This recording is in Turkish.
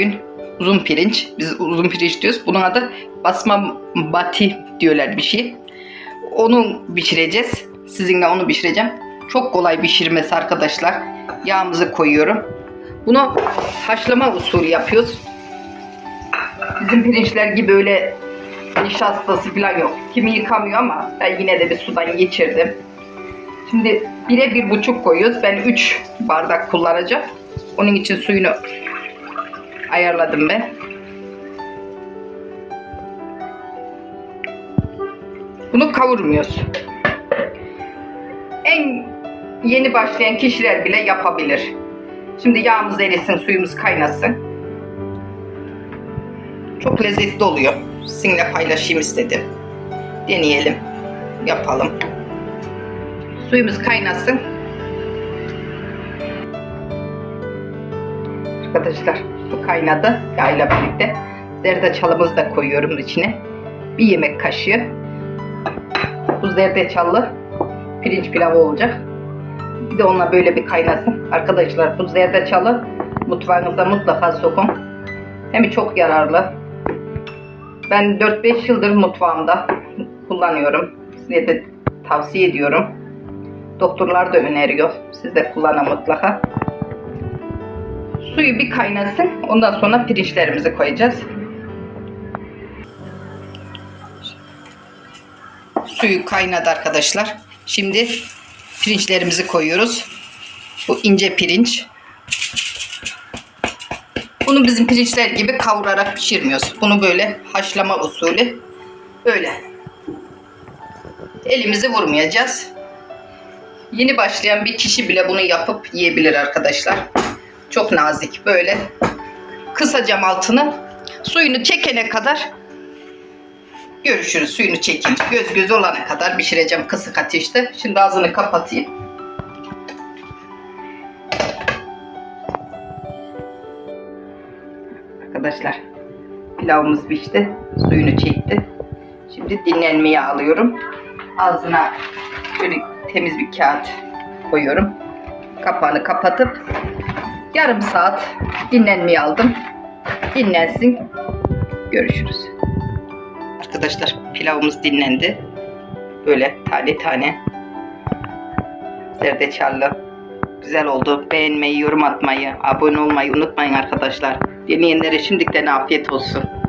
bugün. Uzun pirinç. Biz uzun pirinç diyoruz. Bunun adı basma bati diyorlar bir şey. Onu pişireceğiz. Sizinle onu pişireceğim. Çok kolay pişirmesi arkadaşlar. Yağımızı koyuyorum. Bunu haşlama usulü yapıyoruz. Bizim pirinçler gibi öyle nişastası falan yok. Kimi yıkamıyor ama ben yine de bir sudan geçirdim. Şimdi bire bir buçuk koyuyoruz. Ben 3 bardak kullanacağım. Onun için suyunu ayarladım ben. Bunu kavurmuyoruz. En yeni başlayan kişiler bile yapabilir. Şimdi yağımız erisin, suyumuz kaynasın. Çok lezzetli oluyor. Sizinle paylaşayım istedim. Deneyelim. Yapalım. Suyumuz kaynasın. Arkadaşlar su kaynadı yağıyla birlikte. Zerdeçalımızı da koyuyorum içine. Bir yemek kaşığı. Bu zerdeçallı pirinç pilavı olacak. Bir de onunla böyle bir kaynasın. Arkadaşlar bu zerdeçalı mutfağınıza mutlaka sokun. Hem çok yararlı. Ben 4-5 yıldır mutfağımda kullanıyorum. Size de tavsiye ediyorum. Doktorlar da öneriyor. Siz de kullanın mutlaka. Suyu bir kaynasın. Ondan sonra pirinçlerimizi koyacağız. Suyu kaynadı arkadaşlar. Şimdi pirinçlerimizi koyuyoruz. Bu ince pirinç. Bunu bizim pirinçler gibi kavurarak pişirmiyoruz. Bunu böyle haşlama usulü böyle. Elimizi vurmayacağız. Yeni başlayan bir kişi bile bunu yapıp yiyebilir arkadaşlar. Çok nazik böyle. Kısacağım altını. Suyunu çekene kadar görüşürüz. Suyunu çekince göz göz olana kadar pişireceğim kısık ateşte. Şimdi ağzını kapatayım. Arkadaşlar pilavımız pişti. Suyunu çekti. Şimdi dinlenmeye alıyorum. Ağzına şöyle temiz bir kağıt koyuyorum. Kapağını kapatıp yarım saat dinlenmeye aldım. Dinlensin. Görüşürüz. Arkadaşlar pilavımız dinlendi. Böyle tane tane zerdeçallı güzel oldu. Beğenmeyi, yorum atmayı, abone olmayı unutmayın arkadaşlar. Deneyenlere şimdiden afiyet olsun.